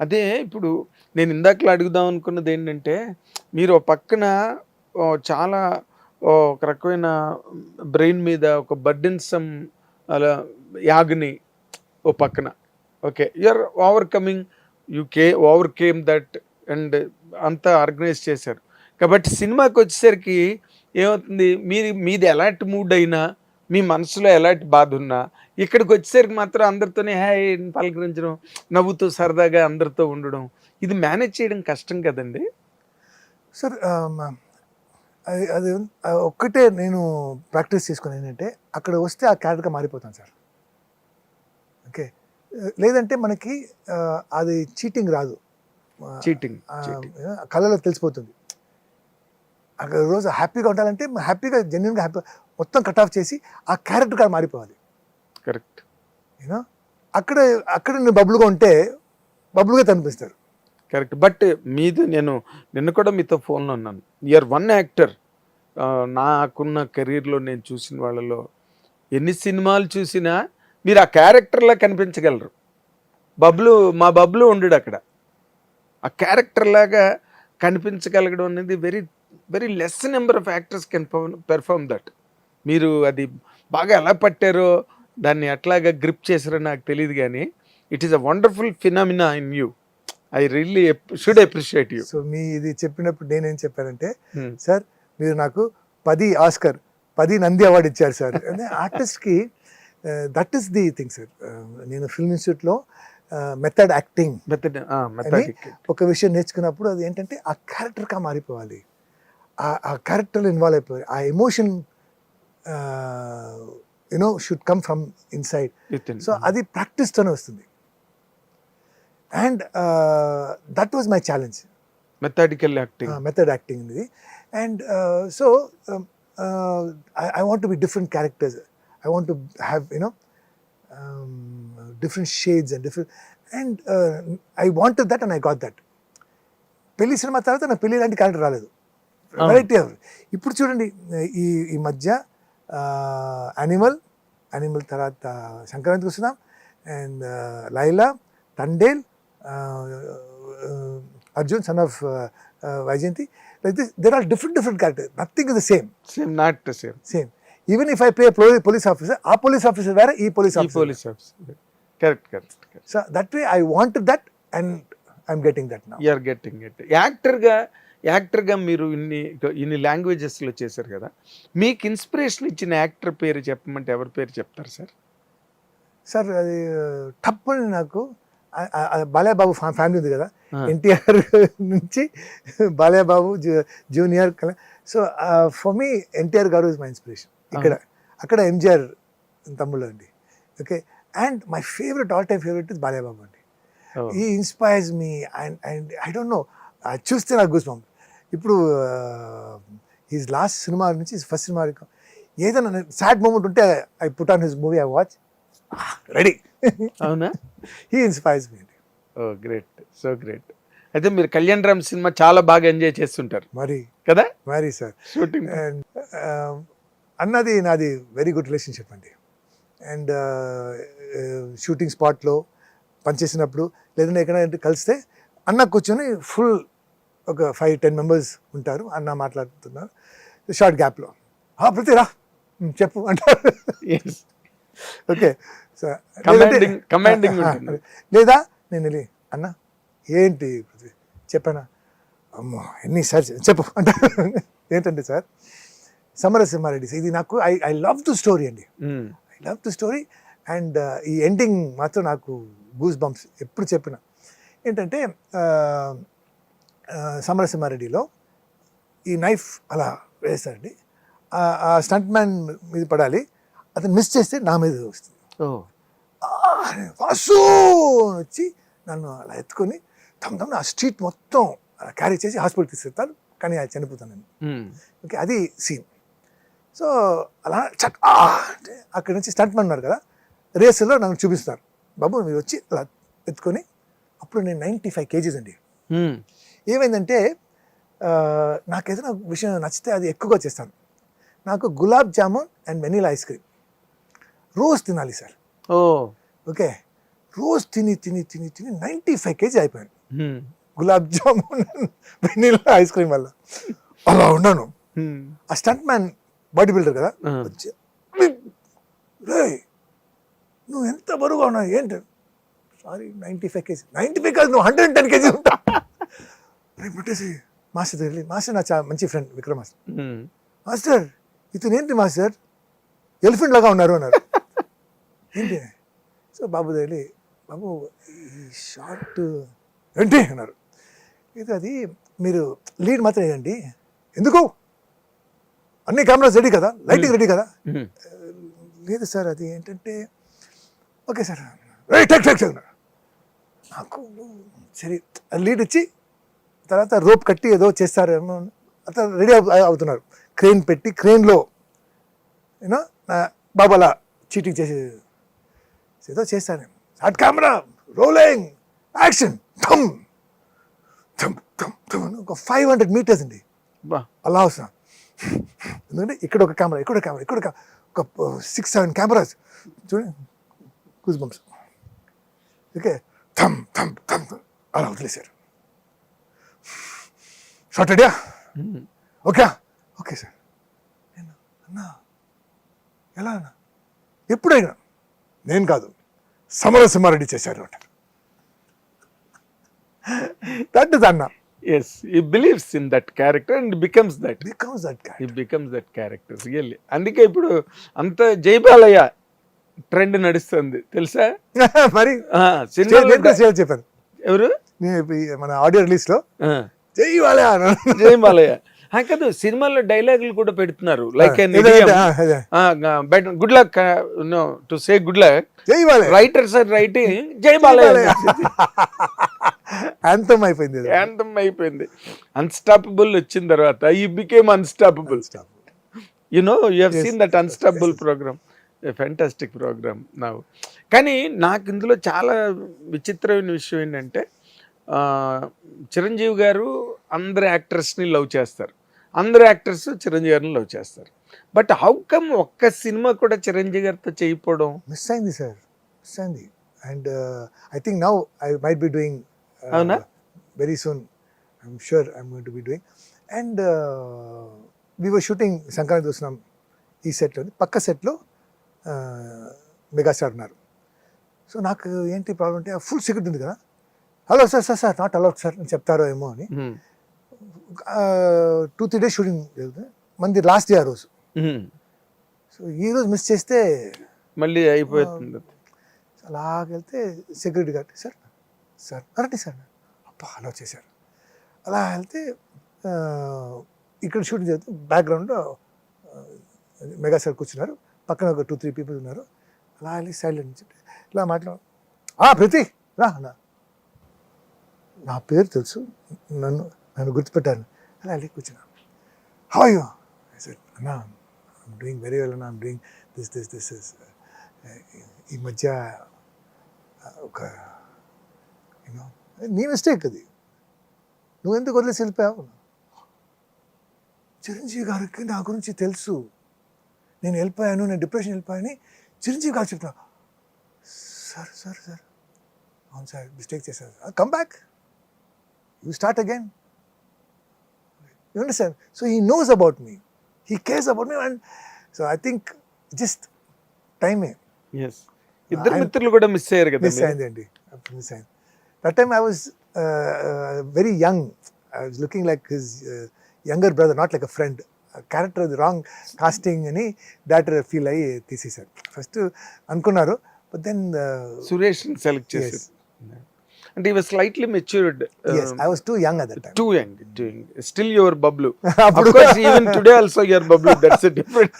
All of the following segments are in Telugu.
అదే ఇప్పుడు నేను ఇందాకలా అడుగుదాం అనుకున్నది ఏంటంటే మీరు పక్కన చాలా ఒక రకమైన బ్రెయిన్ మీద ఒక బర్డెన్సమ్ అలా యాగ్ని ఓ పక్కన. ఓకే యూఆర్ ఓవర్కమింగ్ యూ కే ఓవర్ కేమ్ దట్ అండ్ అంతా ఆర్గనైజ్ చేశారు. కాబట్టి సినిమాకి వచ్చేసరికి ఏమవుతుంది? మీరు మీది ఎలాంటి మూడ్ అయినా మీ మనసులో ఎలాంటి బాధ ఉన్నా ఇక్కడికి వచ్చేసరికి మాత్రం అందరితోనే హాయ్ పలకరించడం నవ్వుతూ సరదాగా అందరితో ఉండడం ఇది మేనేజ్ చేయడం కష్టం కదండి? సార్ అది అది ఒక్కటే నేను ప్రాక్టీస్ చేసుకుని ఏంటంటే అక్కడ వస్తే ఆ క్యారెక్టర్గా మారిపోతాను సార్. ఓకే? లేదంటే మనకి అది చీటింగ్ రాదు. చీటింగ్ కళ్ళలో తెలిసిపోతుంది. అక్కడ రోజు హ్యాపీగా ఉండాలంటే హ్యాపీగా జెన్యున్గా హ్యాపీ మొత్తం కట్ ఆఫ్ చేసి ఆ క్యారెక్టర్గా మారిపోవాలి. కరెక్ట్ యూనో అక్కడ అక్కడ నేను బబుల్గా ఉంటే బబుల్గా కనిపిస్తారు. కరెక్ట్ బట్ మీది నేను నిన్న కూడా మీతో ఫోన్లో ఉన్నాను. యూఆర్ వన్ యాక్టర్ నాకున్న కెరీర్లో నేను చూసిన వాళ్ళలో ఎన్ని సినిమాలు చూసినా మీరు ఆ క్యారెక్టర్లా కనిపించగలరు. బబ్లు మా బబ్లు ఉండడు అక్కడ. ఆ క్యారెక్టర్ లాగా కనిపించగలగడం అనేది very very less number of actors can perform that మీరు అది బాగా ఎలా పట్టారో దాన్ని ఎట్లాగా గ్రిప్ చేశారో నాకు తెలియదు కానీ it is a wonderful phenomena in you. I really should appreciate you. So మీ ఇది చెప్పినప్పుడు నేనేం చెప్పానంటే సార్ మీరు నాకు పది ఆస్కర్ పది నంది అవార్డు ఇచ్చారు సార్. అంటే ఆర్టిస్ట్కి that is the thing sir నేను ఫిల్మ్ ఇన్స్టిట్యూట్లో మెథడ్ యాక్టింగ్ మెథడ్ ఒక విషయం నేర్చుకున్నప్పుడు అది ఏంటంటే ఆ క్యారెక్టర్గా మారిపోవాలి. ఆ- ఆ క్యారెక్టర్లో ఇన్వాల్వ్ అయిపోవాలి. ఆ emotion you know should come from inside so అది ప్రాక్టీస్తోనే వస్తుంది. And that was my challenge methodical acting method acting ఇది and so I want be different characters I want to have you know different shades and different and I want that and I got that పెళ్ళి సినిమా తర్వాత నాకు పెళ్ళి లాంటి క్యారెక్టర్ రాలేదు. వెరైటీ ఇప్పుడు చూడండి ఈ ఈ మధ్య యానిమల్ యానిమల్ తర్వాత సంక్రాంతికి వస్తున్నాం. And Laila Thandel Arjun son of Vyjayanthi. Like this there are different different character nothing is the same same not same same even if I play police officer ఆ పోలీస్ ఆఫీసర్ వేరే ఈ police officer police officer correct correct so that way I want that and I'm getting that నా యూఆర్ గెట్టింగ్ ఇట్ యాక్టర్గా యాక్టర్గా మీరు ఇన్ని ఇన్ని లాంగ్వేజెస్లో చేశారు కదా మీకు ఇన్స్పిరేషన్ ఇచ్చిన యాక్టర్ పేరు చెప్పమంటే ఎవరి పేరు చెప్తారు సార్ సార్ అది టప్పని నాకు బాలయ్యబాబు ఫ్యా- ఫ్యామిలీ ఉంది కదా. ఎన్టీఆర్ నుంచి బాలయ్యబాబు జూనియర్ కల- so for me NTR garu is my inspiration ఇక్కడ అక్కడ ఎంజిఆర్ తమ్ముళ్ళు అండి okay and my favourite all time favourite is Balayya Babu అండి. ఈ inspires me and and I don't know చూస్తే నాకు గూస్ పంప్ ఇప్పుడు హీస్ లాస్ట్ సినిమా నుంచి ఫస్ట్ సినిమా వరకు ఏదైనా సాడ్ మూమెంట్ ఉంటే I put on his movie I watch ready అవునా? He inspires me oh great so great అయితే మీరు కళ్యాణ్ రామ్ సినిమా చాలా బాగా ఎంజాయ్ చేస్తుంటారు. మరి. కదా? మరి సార్ షూటింగ్ అండ్ అన్నది నాది వెరీ గుడ్ రిలేషన్షిప్ అండి. అండ్ షూటింగ్ స్పాట్లో పనిచేసినప్పుడు లేదంటే ఎక్కడైనా కలిస్తే అన్న కూర్చొని ఫుల్ ఒక ఫైవ్ టెన్ మెంబర్స్ ఉంటారు. అన్న మాట్లాడుతున్నారు. షార్ట్ గ్యాప్లో ప్రతిరా చెప్పు. అంటారు. ఓకే. లేదా నేను వెళ్ళి అన్న ఏంటి చెప్పానా? అమ్మో ఎన్ని సార్ చెప్పు. అంటారు. ఏంటంటే సార్ సమరసింహారెడ్డి ఇది నాకు I I love to story అండి. I love to story and ఈ ఎండింగ్ మాత్రం నాకు గూస్ బంప్స్ ఎప్పుడు చెప్పిన. ఏంటంటే ఆ, సమరసింహారెడ్డిలో ఈ నైఫ్ అలా వేస్తాడండి ఆ- స్టంట్ మ్యాన్ మీద పడాలి. అతను మిస్ చేస్తే నా మీద వస్తుంది. ఓ. "ఆ, వాసు! అని వచ్చి నన్ను అలా ఎత్తుకొని తమ తమ ఆ స్ట్రీట్ మొత్తం అలా క్యారీ చేసి హాస్పిటల్ తీసుకెళ్తాను కానీ అది చనిపోతాను నేను. ఓకే అది సీన్. సో అలా చక్ ఆ అంటే అక్కడి నుంచి స్టంట్ మ్యాన్ ఉన్నారు కదా రేసులో నన్ను చూపిస్తారు. బాబు మీరు వచ్చి అలా ఎత్తుకొని అప్పుడు నేను నైంటీ ఫైవ్ కేజీస్ అండి. ఏమైందంటే నాకు ఏదైనా విషయం నచ్చితే అది ఎక్కువగా చేస్తాను. నాకు gulab jamun and vanilla ice cream. రోజు తినాలి సార్. ఓ. ఓకే? రోజు తిని తిని తిని తిని నైంటీ ఫైవ్ కేజీ అయిపోయాను. Gulab jamun vanilla ice cream వల్ల. అలా ఉన్నాను. ఆ స్టంట్ మ్యాన్ బాడీ బిల్డర్ కదా. వచ్చి, నువ్వు ఎంత బరువుగా ఉన్నావు? ఏంటి? Sorry ninety five kg. Ninety five కాదు నువ్వు హండ్రెడ్ టెన్ కేజీ ఉంటా. రేపు పెట్టేసి మాస్టర్ దగ్గర మాస్టర్ నా చాలా మంచి ఫ్రెండ్ విక్రమ్ మాస్టర్. మాస్టర్ ఇతను ఏంటి మాస్టర్? ఎలిఫెంట్ లాగా ఉన్నారు అన్నారు. ఏంటి? సో బాబు దగ్గర బాబు ఈ షార్ట్ ఏంటి? అన్నారు. ఇది అది మీరు లీడ్ మాత్రం వేయండి ఎందుకు? అన్ని కెమెరాస్ రెడీ కదా? లైటింగ్ రెడీ కదా. లేదు సార్ అది ఏంటంటే okay sir right tech tech tech నాకు సరే లీడ్ ఇచ్చి తర్వాత రోప్ కట్టి ఏదో చేస్తారేమో అట్లా రెడీ అవుతున్నారు. క్రెయిన్ పెట్టి క్రెయిన్లో యూనో బాబు అలా చీటింగ్ చేసి ఏదో చేస్తాను షార్ట్ కెమెరా రోలింగ్ యాక్షన్ థమ్ థమ్ థమ్ థమ్ ఒక ఫైవ్ హండ్రెడ్ మీటర్స్ అండి. అలా వస్తున్నా. ఎందుకంటే ఇక్కడ ఒక కెమెరా ఇక్కడ కెమెరా ఇక్కడ ఒక ఒక సిక్స్ సెవెన్ కెమెరాస్. చూడండి కూజ్ బంప్స్ ఓకే? థమ్ థమ్ థమ్ థమ్ అలా వదిలేశారు. షార్ట్ రెడీయా హ్మ్. ఓకే ఓకే సార్ నేను అన్నా. ఎలా అన్నా? ఎప్పుడైనా నేను కాదు సమరసింహారెడ్డి చేశారు అంటారు దట్ ఇస్ అన్న. Yes he believes in that character and becomes that. Becomes that he becomes that character really. అందుకే ఇప్పుడు అంత జైబాలయ్య ట్రెండ్ నడుస్తుంది తెలుసా? మరి చెప్పాను ఎవరు? ఈ మన ఆడియో రిలీజ్లో జై అన్నాను. జైబాలయ్య ఆ, కాదు సినిమాల్లో డైలాగులు కూడా పెడుతున్నారు. Like. Good luck no to say good luck జై రైటర్స్ ఆర్ రైటింగ్ జై బాలయ్య. అంతం అయిపోయింది. యాంతం అయిపోయింది. అన్స్టాపబుల్ వచ్చిన తర్వాత ఈ became unstoppable. You know you have seen that unstoppable programme fantastic programme నా కానీ నాకు ఇందులో చాలా విచిత్రమైన విషయం ఏంటంటే చిరంజీవి గారు అందరు యాక్టర్స్ని లవ్ చేస్తారు. అందరు యాక్టర్స్ చిరంజీవి గారిని లవ్ చేస్తారు. బట్ హౌ కమ్ ఒక్క సినిమా కూడా చిరంజీవి గారితో చేయకపోవడం మిస్ అయింది సార్. మిస్ అయింది. And I think now I might be doing అవునా? Very soon I'm sure I'm going to be doing and we were shooting Sankranti చూసినాం ఈ సెట్లో పక్క సెట్లో మెగాస్టార్ ఉన్నారు. సో నాకు ఏంటి ప్రాబ్లం అంటే ఫుల్ సెక్యూరిటీ ఉంది కదా. Hello sir sir sir not allowed sir అని చెప్తారో ఏమో అని. టూ త్రీ డేస్ షూటింగ్ జరుగుతుంది. మంది లాస్ట్ డే ఆ రోజు. సో ఈ రోజు మిస్ చేస్తే మళ్ళీ అయిపోతుంది. అలాగెళ్తే సెక్యూరిటీ గార్డ్ సార్ సార్ అరండి సార్. అబ్బా అలా చేశారు. అలా వెళ్తే ఇక్కడ షూటింగ్ జరుగుతుంది. బ్యాక్గ్రౌండ్లో మెగా సార్ కూర్చున్నారు. పక్కన ఒక టూ త్రీ పీపుల్ ఉన్నారు. అలా వెళ్ళి సైలెంట్ నుంచి ఇలా మాట్లాడు ఆ ప్రతి రా అన్న. నా పేరు తెలుసు. నన్ను నన్ను గుర్తుపెట్టాను అలా వెళ్ళి కూర్చున్నాను. How you sir I'm doing very well అన్న. I'm doing this this this is ఈ మధ్య ఒక యూనో నీ మిస్టేక్ అది. నువ్వు ఎందుకు వదిలేసి వెళ్ళిపోయావు? చిరంజీవి గారికి నా గురించి తెలుసు. నేను వెళ్ళిపోయాను నేను డిప్రెషన్ వెళ్ళిపోయాను చిరంజీవి గారు చెప్తున్నా సార్ సార్ సార్ అవును సార్ మిస్టేక్ చేశారు. Come back you start again you understand so he knows about me he cares about me and so I think just టైమే ఎస్ ఇద్దరు I'm- మిత్రులు కూడా మిస్ అయ్యారు కదా మిస్. అయిందండి మిస్ అయింది. That time I was very young I was looking like his younger brother not like a friend character అది రాంగ్ కాస్టింగ్ అని డైరెక్టర్ ఫీల్ అయ్యి తీసేశారు. ఫస్ట్ అనుకున్నారు బట్ దెన్ సురేష్ సెలెక్ట్ చేశారు. అంటే ఇవి slightly matured I was too young at too young too young still your Bablu అప్పుడు- even today also your Bablu that's different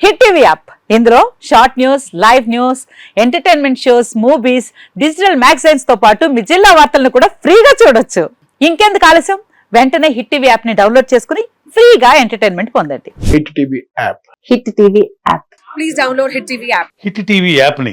hit TV app ఇందులో short news live news entertainment shows movies digital మ్యాగజైన్స్తో పాటు మీ జిల్లా వార్తలను కూడా ఫ్రీగా చూడొచ్చు. ఇంకెందుకు ఆలస్యం? వెంటనే హిట్ టీవీ యాప్ని డౌన్లోడ్ చేసుకుని ఫ్రీగా ఎంటర్టైన్మెంట్ పొందండి. Hit TV app hit TV app please download Hit TV app. Hit TV యాప్ని